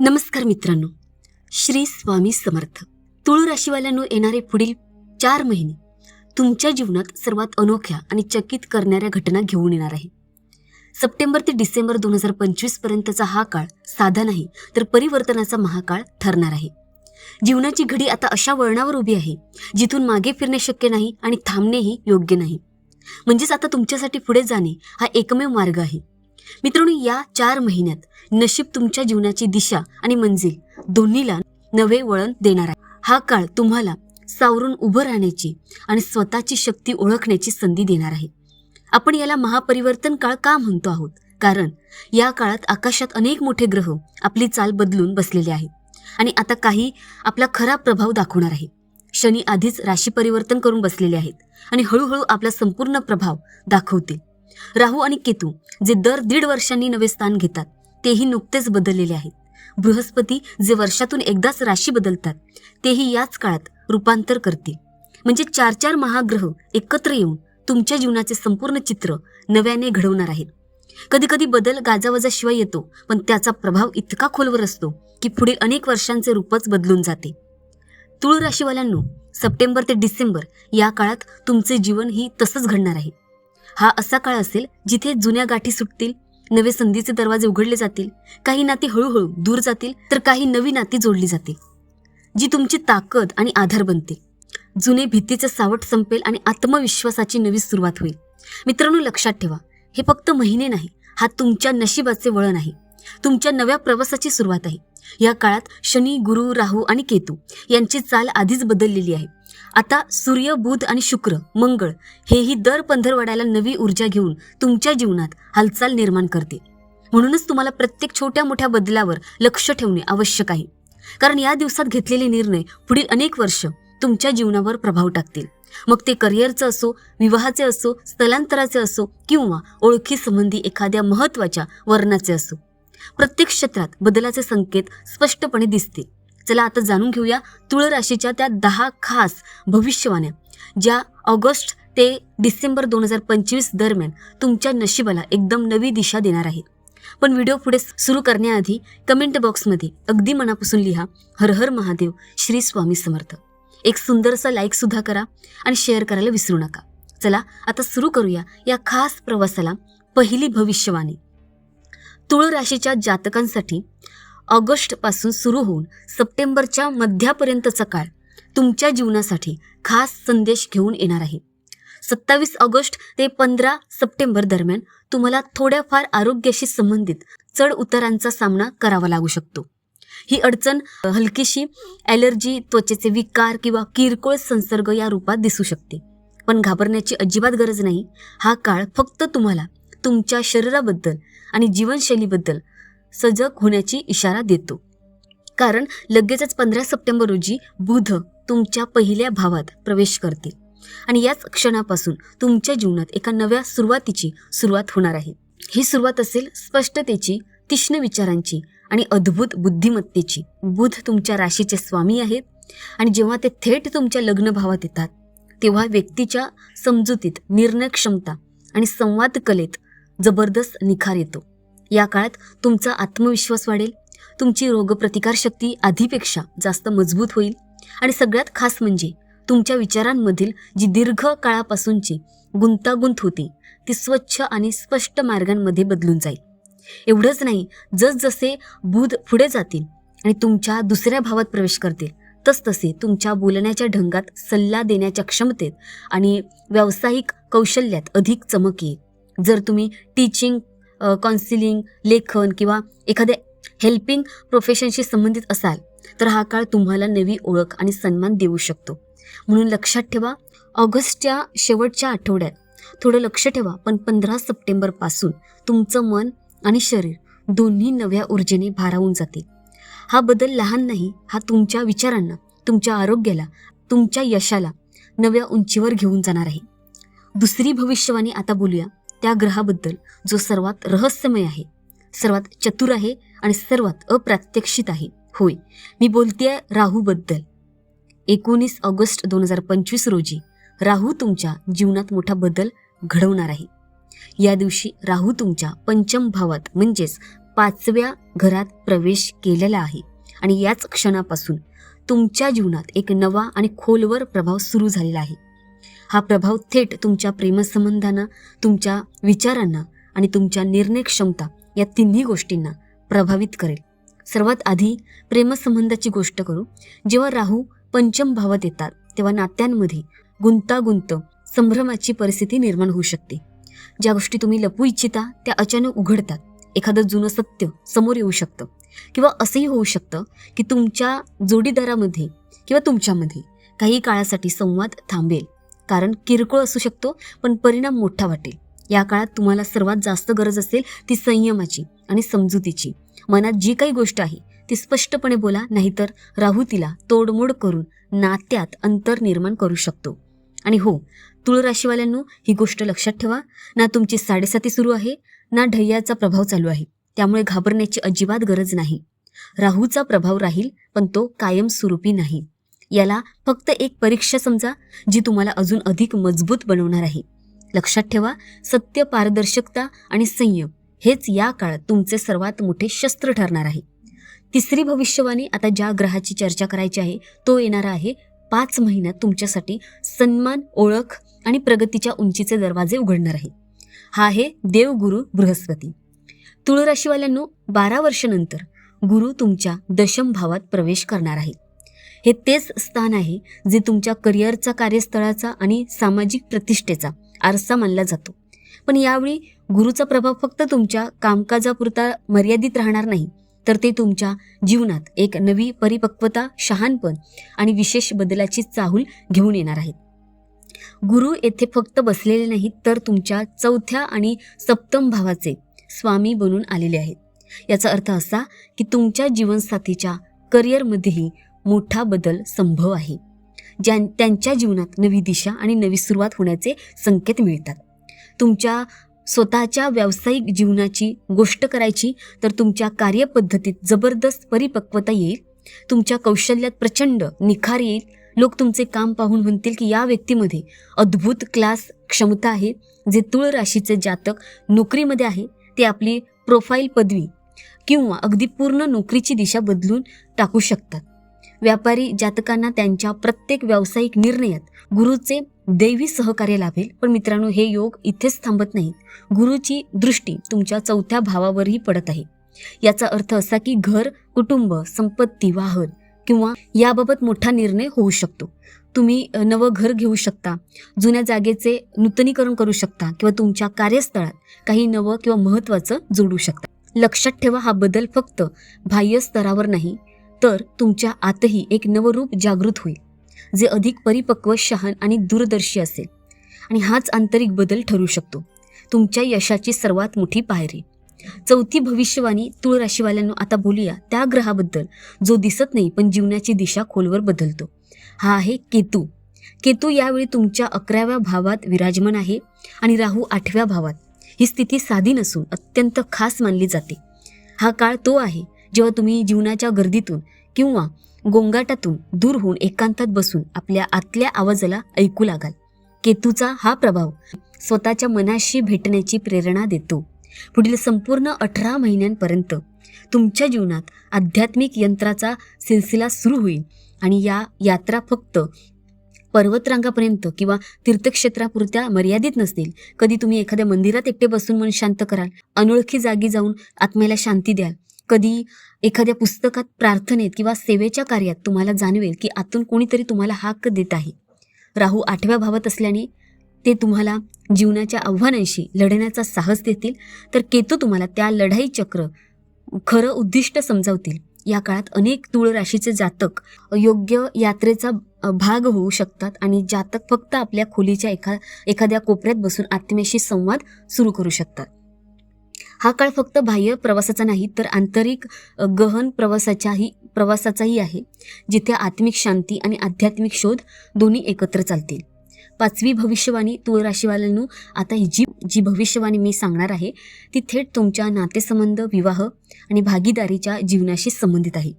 नमस्कार मित्रांनो. श्री स्वामी समर्थ. तुळू राशीवाल्यांनो येणारे पुढील चार महिने तुमच्या जीवनात सर्वात अनोख्या आणि चकित करणाऱ्या घटना घेऊन येणार आहे. सप्टेंबर ते डिसेंबर दोन हजार पंचवीस पर्यंतचा हा काळ साधा नाही तर परिवर्तनाचा महाकाळ ठरणार आहे. जीवनाची घडी आता अशा वळणावर उभी आहे जिथून मागे फिरणे शक्य नाही आणि थांबणेही योग्य नाही. म्हणजेच आता तुमच्यासाठी पुढे जाणे हा एकमेव मार्ग आहे. मित्रांनो या चार महिन्यात नशीब तुमच्या जीवनाची दिशा आणि मंजिल दोन्हीला नवे वळण देणार आहे. हा काळ तुम्हाला सावरून उभं राहण्याची आणि स्वतःची शक्ती ओळखण्याची संधी देणार आहे. आपण याला महापरिवर्तन काळ का म्हणतो आहोत? कारण या काळात आकाशात अनेक मोठे ग्रह आपली चाल बदलून बसलेले आहेत. आणि आता काही आपला खरा प्रभाव दाखवणार आहे. शनी आधीच राशी परिवर्तन करून बसलेले आहेत आणि हळूहळू आपला संपूर्ण प्रभाव दाखवतील. राहू आणि केतू जे दर दीड वर्षांनी नवे स्थान घेतात तेही नुकतेच बदललेले आहेत. बृहस्पती जे वर्षातून एकदाच राशी बदलतात तेही याच काळात रूपांतर करतील. म्हणजे चार चार महाग्रह एकत्र येऊन तुमच्या जीवनाचे संपूर्ण चित्र नव्याने घडवणार आहेत. कधी कधी बदल गाजावाजाशिवाय येतो पण त्याचा प्रभाव इतका खोलवर असतो की पुढील अनेक वर्षांचे रूपच बदलून जाते. तुळ राशीवाल्यांनो सप्टेंबर ते डिसेंबर या काळात तुमचे जीवन ही तसंच घडणार आहे. हा असा काळ असेल जिथे जुन्या गाठी सुटतील नवे संधीचे दरवाजे उघडले जातील काही नाती हळूहळू दूर जातील तर काही नवी नाती जोडली जातील जी तुमची ताकद आणि आधार बनते जुने भीतीचं सावट संपेल आणि आत्मविश्वासाची नवी सुरुवात होईल. मित्रांनो लक्षात ठेवा हे फक्त महिने नाही हा तुमच्या नशिबाचे वळण आहे. तुमच्या नव्या प्रवासाची सुरुवात आहे. या काळात शनी गुरु राहू आणि केतू यांची चाल आधीच बदललेली आहे. आता सूर्य बुध आणि शुक्र मंगळ हेही दर पंधरवड्याला नवी ऊर्जा घेऊन तुमच्या जीवनात हालचाल निर्माण करते. म्हणूनच तुम्हाला प्रत्येक छोट्या मोठ्या बदलावर लक्ष ठेवणे आवश्यक आहे. कारण या दिवसात घेतलेले निर्णय पुढील अनेक वर्ष तुमच्या जीवनावर प्रभाव टाकतील. मग ते करिअरचं असो विवाहाचे असो स्थलांतराचे असो किंवा ओळखीसंबंधी एखाद्या महत्त्वाच्या वर्णाचे असो. प्रत्येक क्षेत्रात बदलाचे संकेत स्पष्टपणे दिसतील. चला आता जाणून घेऊया तुळ राशीच्या त्या दहा खास भविष्यवाण्या ज्या ऑगस्ट ते डिसेंबर दोन हजार पंचवीस दरम्यान तुमच्या नशिबाला एकदम नवी दिशा देणार आहेत. पण व्हिडिओ पुढे सुरू करण्याआधी कमेंट बॉक्समध्ये अगदी मनापासून लिहा हर हर महादेव श्री स्वामी समर्थ. एक सुंदरसा लाईक सुद्धा करा आणि शेअर करायला विसरू नका. चला आता सुरू करूया या खास प्रवासाला पहिली भविष्यवाणी. तुळ राशीच्या जातकांसाठी ऑगस्टपासून सुरू होऊन सप्टेंबरच्या मध्यापर्यंतचा काळ तुमच्या जीवनासाठी खास संदेश घेऊन येणार आहे. सत्तावीस ऑगस्ट ते पंधरा सप्टेंबर दरम्यान तुम्हाला थोड्याफार आरोग्याशी संबंधित चढ उतारांचा सामना करावा लागू शकतो. ही अडचण हलकीशी ॲलर्जी त्वचेचे विकार किंवा किरकोळ संसर्ग या रूपात दिसू शकते. पण घाबरण्याची अजिबात गरज नाही. हा काळ फक्त तुम्हाला तुमच्या शरीराबद्दल आणि जीवनशैलीबद्दल सजग होण्याची इशारा देतो. कारण लगेचच पंधरा सप्टेंबर रोजी बुध तुमच्या पहिल्या भावात प्रवेश करतील. आणि याच क्षणापासून तुमच्या जीवनात एका नव्या सुरुवातीची सुरुवात होणार आहे. ही सुरुवात असेल स्पष्टतेची तीक्ष्ण विचारांची आणि अद्भुत बुद्धिमत्तेची. बुध तुमच्या राशीचे स्वामी आहेत आणि जेव्हा ते थेट तुमच्या लग्न भावात येतात तेव्हा व्यक्तीच्या समजुतीत निर्णय क्षमता आणि संवाद कलेत जबरदस्त निखार येतो. या काळात तुमचा आत्मविश्वास वाढेल. तुमची रोगप्रतिकारशक्ती आधीपेक्षा जास्त मजबूत होईल. आणि सगळ्यात खास म्हणजे तुमच्या विचारांमधील जी दीर्घ काळापासूनची गुंतागुंत होती ती स्वच्छ आणि स्पष्ट मार्गांमध्ये बदलून जाईल. एवढंच नाही जसजसे बुध पुढे जातील आणि तुमच्या दुसऱ्या भावात प्रवेश करतील तसतसे तुमच्या बोलण्याच्या ढंगात सल्ला देण्याच्या क्षमतेत आणि व्यावसायिक कौशल्यात अधिक चमक येईल. जर तुम्ही टीचिंग काउन्सिलिंग लेखन किंवा एखाद्या हेल्पिंग प्रोफेशनशी संबंधित असाल तर हा काळ तुम्हाला नवी ओळख आणि सन्मान देऊ शकतो. म्हणून लक्षात ठेवा ऑगस्टच्या शेवटच्या आठवड्यात थोडं लक्ष ठेवा पण पंधरा सप्टेंबरपासून तुमचं मन आणि शरीर दोन्ही नव्या ऊर्जेने भारावून जातील हा बदल लहान नाही हा तुमच्या विचारांना तुमच्या आरोग्याला तुमच्या यशाला नव्या उंचीवर घेऊन जाणार आहे. दुसरी भविष्यवाणी आता बोलूया. त्या ग्रहाबद्दल जो सर्वात रहस्यमय आहे सर्वात चतुर आहे आणि सर्वात अप्रात्यक्षित आहे. होय मी बोलतेय राहूबद्दल. एकोणीस ऑगस्ट दोन हजार पंचवीस रोजी राहू तुमच्या जीवनात मोठा बदल घडवणार आहे. या दिवशी राहू तुमच्या पंचम भावात म्हणजेच पाचव्या घरात प्रवेश केलेला आहे आणि याच क्षणापासून तुमच्या जीवनात एक नवा आणि खोलवर प्रभाव सुरू झालेला आहे. हा प्रभाव थेट तुमच्या प्रेमसंबंधांना तुमच्या विचारांना आणि तुमच्या निर्णय क्षमता या तिन्ही गोष्टींना प्रभावित करेल. सर्वात आधी प्रेमसंबंधाची गोष्ट करू. जेव्हा राहू पंचम भावात येतात तेव्हा नात्यांमध्ये गुंतागुंत संभ्रमाची परिस्थिती निर्माण होऊ शकते. ज्या गोष्टी तुम्ही लपू इच्छिता त्या अचानक उघडतात. एखादं जुनं सत्य समोर येऊ शकतं. किंवा असंही होऊ शकतं की तुमच्या जोडीदारामध्ये किंवा तुमच्यामध्ये काही काळासाठी संवाद थांबेल. कारण किरकोळ असू शकतो पण परिणाम मोठा वाटेल. या काळात तुम्हाला सर्वात जास्त गरज असेल ती संयमाची आणि समजुतीची. मनात जी काही गोष्ट आहे ती स्पष्टपणे बोला नाहीतर राहू तिला तोडमोड करून नात्यात अंतर निर्माण करू शकतो. आणि हो तुळ राशीवाल्यांनो ही गोष्ट लक्षात ठेवा ना तुमची साडेसाती सुरू आहे ना ढय्याचा प्रभाव चालू आहे. त्यामुळे घाबरण्याची अजिबात गरज नाही. राहूचा प्रभाव राहील पण तो कायमस्वरूपी नाही. याला फक्त एक परीक्षा समजा जी तुम्हाला अजून अधिक मजबूत बनवणार आहे. लक्षात ठेवा सत्य पारदर्शकता आणि संयम हेच या काळात तुमचे सर्वात मोठे शस्त्र ठरणार आहे. तिसरी भविष्यवाणी आता ज्या ग्रहाची चर्चा करायची आहे तो येणारा आहे पाच महिन्यात तुमच्यासाठी सन्मान ओळख आणि प्रगतीच्या उंचीचे दरवाजे उघडणार आहे. हा आहे देवगुरु बृहस्पती. तुळ राशीवाल्यांनो बारा वर्षानंतर गुरु तुमच्या दशम भावात प्रवेश करणार आहे. हे तेच स्थान आहे जे तुमच्या करिअरचा कार्यस्थळाचा आणि सामाजिक प्रतिष्ठेचा आरसा मानला जातो. पण यावेळी गुरुचा प्रभाव फक्त तुमच्या कामकाजापुरता मर्यादित राहणार नाही तर ते तुमच्या जीवनात एक नवी परिपक्वता शहाणपण आणि विशेष बदलाची चाहूल घेऊन येणार आहेत. गुरु येथे फक्त बसलेले नाहीत तर तुमच्या चौथ्या आणि सप्तम भावाचे स्वामी बनून आलेले आहेत. याचा अर्थ असा की तुमच्या जीवनसाथीच्या करिअरमध्येही मोठा बदल संभव आहे. ज्या त्यांच्या जीवनात नवी दिशा आणि नवी सुरुवात होण्याचे संकेत मिळतात. तुमच्या स्वतःच्या व्यावसायिक जीवनाची गोष्ट करायची तर तुमच्या कार्यपद्धतीत जबरदस्त परिपक्वता येईल. तुमच्या कौशल्यात प्रचंड निखार येईल. लोक तुमचे काम पाहून म्हणतील की या व्यक्तीमध्ये अद्भुत क्लास क्षमता आहे जे तुळ राशीचे जातक नोकरीमध्ये आहे. ते आपली प्रोफाईल पदवी किंवा अगदी पूर्ण नोकरीची दिशा बदलून टाकू शकतात. व्यापारी जातकांना त्यांच्या प्रत्येक व्यावसायिक निर्णयात गुरुचे दैवी सहकार्य लाभेल. पण मित्रांनो हे योग इथेच थांबत नाहीत. गुरुची दृष्टी तुमच्या चौथ्या भावावरही पडत आहे. याचा अर्थ असा की घर कुटुंब संपत्ती वाहन किंवा याबाबत मोठा निर्णय होऊ शकतो. तुम्ही नवं घर घेऊ शकता जुन्या जागेचे नूतनीकरण करू शकता किंवा तुमच्या कार्यस्थळात काही नवं किंवा महत्त्वाचं जोडू शकता. लक्षात ठेवा हा बदल फक्त बाह्य स्तरावर नाही तर तुमच्या आतही एक नवरूप जागृत होईल जे अधिक परिपक्व शहाण आणि दूरदर्शी असेल. आणि हाच आंतरिक बदल ठरू शकतो. तुमच्या यशाची सर्वात मोठी पायरी. चौथी भविष्यवाणी तुळ राशीवाल्यांनो आता बोलूया त्या ग्रहाबद्दल जो दिसत नाही पण जीवनाची दिशा खोलवर बदलतो. हा आहे केतू. केतू यावेळी तुमच्या अकराव्या भावात विराजमान आहे आणि राहू आठव्या भावात. ही स्थिती साधी नसून अत्यंत खास मानली जाते. हा काळ तो आहे जेव्हा तुम्ही जीवनाच्या गर्दीतून किंवा गोंगाटातून दूर होऊन एकांतात बसून आपल्या आतल्या आवाजाला ऐकू लागाल. केतूचा हा प्रभाव स्वतःच्या मनाशी भेटण्याची प्रेरणा देतो. पुढील संपूर्ण अठरा महिन्यांपर्यंत तुमच्या जीवनात आध्यात्मिक यंत्राचा सिलसिला सुरू होईल आणि या यात्रा फक्त पर्वतरांगापर्यंत किंवा तीर्थक्षेत्रापुरत्या मर्यादित नसतील. कधी तुम्ही एखाद्या मंदिरात एकटे बसून मन शांत कराल. अनोळखी जागी जाऊन आत्म्याला शांती द्याल. कधी एखाद्या पुस्तकात प्रार्थनेत किंवा सेवेच्या कार्यात तुम्हाला जाणवेल की आतून कोणीतरी तुम्हाला हाक देत आहे. राहू आठव्या भावात असल्याने ते तुम्हाला जीवनाच्या आव्हानांशी लढण्याचा साहस देतील. तर केतू तुम्हाला त्या लढाई चक्र खरं उद्दिष्ट समजावतील. या काळात अनेक तुळ राशीचे जातक योग्य यात्रेचा भाग होऊ शकतात आणि जातक फक्त आपल्या खोलीच्या एखा एखाद्या कोपऱ्यात बसून आत्म्याशी संवाद सुरू करू शकतात. हा काळ फक्त बाह्य प्रवासाचा नाही तर आंतरिक गहन प्रवासाच्याही प्रवासाचाही आहे जिथे आत्मिक शांती आणि आध्यात्मिक शोध दोन्ही एकत्र चालतील. पाचवी भविष्यवाणी तुळ राशीवाल्यांनो आता ही जी जी भविष्यवाणी मी सांगणार आहे ती थेट तुमच्या नातेसंबंध विवाह आणि भागीदारीच्या जीवनाशी संबंधित आहे.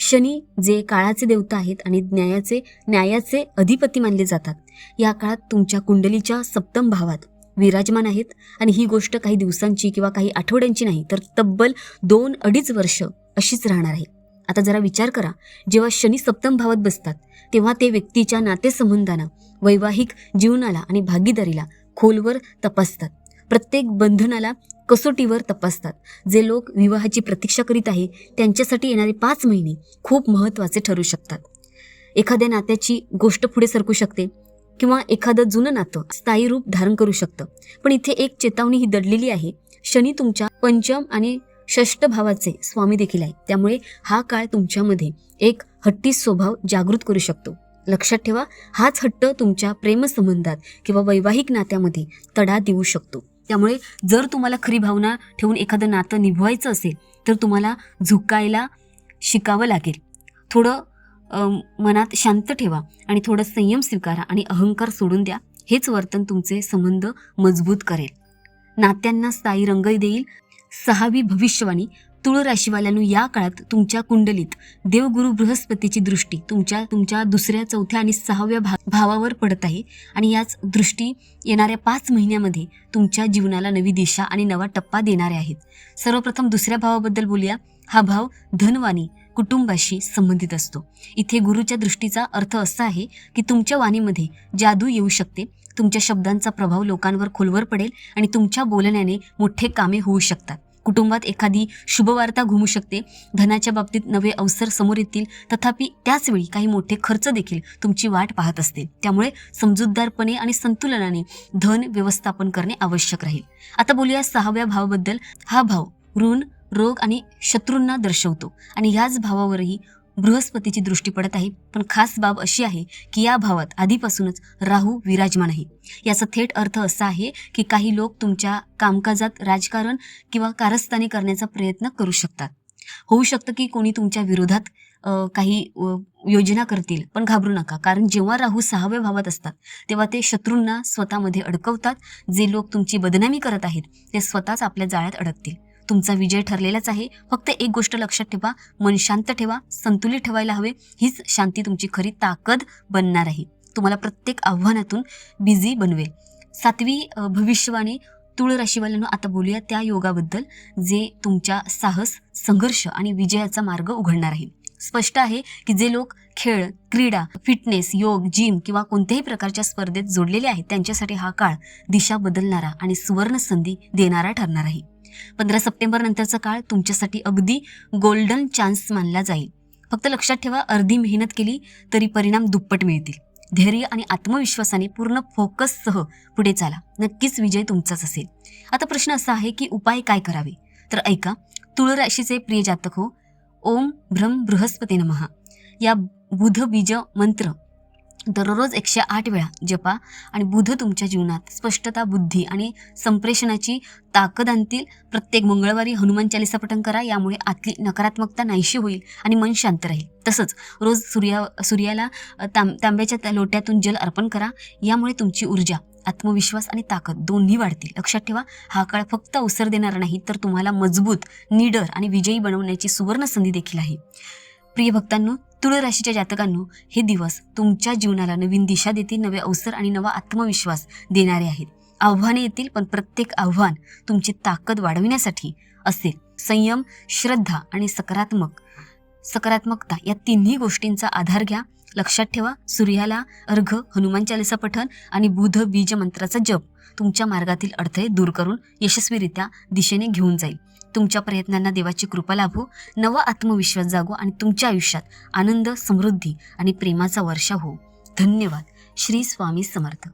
शनी जे काळाचे देवता आहेत आणि न्यायाचे न्यायाचे अधिपती मानले जातात या काळात तुमच्या कुंडलीच्या सप्तम भावात विराजमान आहेत. आणि ही गोष्ट काही दिवसांची किंवा काही आठवड्यांची नाही तर तब्बल दोन अडीच वर्ष अशीच राहणार आहे. आता जरा विचार करा जेव्हा शनी सप्तम भावात बसतात तेव्हा ते व्यक्तीच्या नातेसंबंधांना वैवाहिक जीवनाला आणि भागीदारीला खोलवर तपासतात. प्रत्येक बंधनाला कसोटीवर तपासतात. जे लोक विवाहाची प्रतीक्षा करीत आहे त्यांच्यासाठी येणारे पाच महिने खूप महत्त्वाचे ठरू शकतात. एखाद्या नात्याची गोष्ट पुढे सरकू शकते किंवा एखादं जुनं नातं स्थायी रूप धारण करू शकतं. पण इथे एक चेतावणी ही दडलेली आहे. शनी तुमच्या पंचम आणि षष्ठ भावाचे स्वामी देखील आहे त्यामुळे हा काळ तुमच्यामध्ये एक हट्टी स्वभाव जागृत करू शकतो. लक्षात ठेवा हाच हट्ट तुमच्या प्रेमसंबंधात किंवा वैवाहिक नात्यामध्ये तडा देऊ शकतो. त्यामुळे जर तुम्हाला खरी भावना ठेवून एखादं नातं निभवायचं असेल तर तुम्हाला झुकायला शिकावं लागेल. थोडं मनात शांत ठेवा आणि थोडं संयम स्वीकारा आणि अहंकार सोडून द्या. हेच वर्तन तुमचे संबंध मजबूत करेल. नात्यांना स्थायी रंग देईल. सहावी भविष्यवाणी. तुळ राशीवाल्यांनो या काळात तुमच्या कुंडलीत देवगुरु बृहस्पतीची दृष्टी तुमच्या तुमच्या दुसऱ्या चौथ्या आणि सहाव्या भा भावावर पडत आहे आणि याच दृष्टी येणाऱ्या पाच महिन्यामध्ये तुमच्या जीवनाला नवी दिशा आणि नवा टप्पा देणारे आहेत. सर्वप्रथम दुसऱ्या भावाबद्दल बोलूया. हा भाव धनवाणी. कुटुंबाशी संबंधित असतो. इथे गुरुच्या दृष्टीचा अर्थ असा आहे की तुमच्या वाणीमध्ये जादू येऊ शकते तुमच्या शब्दांचा प्रभाव लोकांवर खोलवर पडेल आणि तुमच्या बोलण्याने मोठे कामे होऊ शकतात. कुटुंबात एखादी शुभवार्ता घुमू शकते धनाच्या बाबतीत नवे अवसर समोर येतील तथापि त्याचवेळी काही मोठे खर्च देखील तुमची वाट पाहत असतील त्यामुळे समजूतदारपणे आणि संतुलनाने धन व्यवस्थापन करणे आवश्यक राहील. आता बोलूया सहाव्या भावाबद्दल. हा भाव ऋण रोग आणि शत्रूंना दर्शवतो. आणि ह्याच भावावरही बृहस्पतीची दृष्टी पडत आहे. पण खास बाब अशी आहे की या भावात आधीपासूनच राहू विराजमान आहे. याचा थेट अर्थ असा आहे की काही लोक तुमच्या कामकाजात राजकारण किंवा कारस्थानी करण्याचा प्रयत्न करू शकतात. होऊ शकतं की कोणी तुमच्या विरोधात काही योजना करतील पण घाबरू नका. कारण जेव्हा राहू सहाव्या भावात असतात तेव्हा ते शत्रूंना स्वतःमध्ये अडकवतात. जे लोक तुमची बदनामी करत आहेत ते स्वतःच आपल्या जाळ्यात अडकतील. तुमचा विजय ठरलेलाच आहे. फक्त एक गोष्ट लक्षात ठेवा. मन शांत ठेवा. संतुलित ठेवायला हवे. हीच शांती तुमची खरी ताकद बनणार आहे. तुम्हाला प्रत्येक आव्हानातून बिझी बनवेल. सातवी भविष्यवाणी तुळ राशीवाल्यांनो आता बोलूया त्या योगाबद्दल जे तुमच्या साहस संघर्ष आणि विजयाचा मार्ग उघडणार आहे. स्पष्ट आहे की जे लोक खेळ क्रीडा फिटनेस योग जिम किंवा कोणत्याही प्रकारच्या स्पर्धेत जोडलेले आहेत त्यांच्यासाठी हा काळ दिशा बदलणारा आणि सुवर्ण संधी देणारा ठरणार आहे. पंधरा सप्टेंबर नंतरचा काळ तुमच्यासाठी अगदी गोल्डन चान्स मानला जाईल. फक्त लक्षात ठेवा अर्धी मेहनत केली तरी परिणाम दुप्पट मिळतील. धैर्य आणि आत्मविश्वासाने पूर्ण फोकससह पुढे चाला. नक्कीच विजय तुमचाच असेल. आता प्रश्न असा आहे की उपाय काय करावे? तर ऐका तुळ राशीचे प्रिय जातक हो ओम भ्रम बृहस्पती नमहा या बुध बीज मंत्र दररोज एकशे आठ वेळा जपा आणि बुध तुमच्या जीवनात स्पष्टता बुद्धी आणि संप्रेषणाची ताकद आणतील. प्रत्येक मंगळवारी हनुमान चालिसा पठण करा यामुळे आतली नकारात्मकता नाहीशी होईल आणि मन शांत राहील. तसंच रोज सूर्या सूर्याला तांब तांब्याच्या त्या लोट्यातून जल अर्पण करा यामुळे तुमची ऊर्जा आत्मविश्वास आणि ताकद दोन्ही वाढतील. लक्षात ठेवा हा काळ फक्त अवसर देणारा नाही तर तुम्हाला मजबूत निडर आणि विजयी बनवण्याची सुवर्ण संधी देखील आहे. प्रिय भक्तांनो तुळ राशीच्या जातकांनो हे दिवस तुमच्या जीवनाला नवीन दिशा देतील नवे अवसर आणि नवा आत्मविश्वास देणारे आहेत. आव्हाने येतील पण प्रत्येक आव्हान तुमची ताकद वाढविण्यासाठी असेल. संयम श्रद्धा आणि सकारात्मक सकारात्मकता या तिन्ही गोष्टींचा आधार घ्या. लक्षात ठेवा सूर्याला अर्घ हनुमान चालिसा पठण आणि बुध बीज मंत्राचा जप तुमच्या मार्गातील अडथळे दूर करून यशस्वीरित्या दिशेने घेऊन जाईल. तुमच्या प्रयत्नांना देवाची कृपा लाभो. नवा आत्मविश्वास जागो आणि तुमच्या आयुष्यात आनंद समृद्धी आणि प्रेमाचा वर्षा हो. धन्यवाद. श्री स्वामी समर्थ.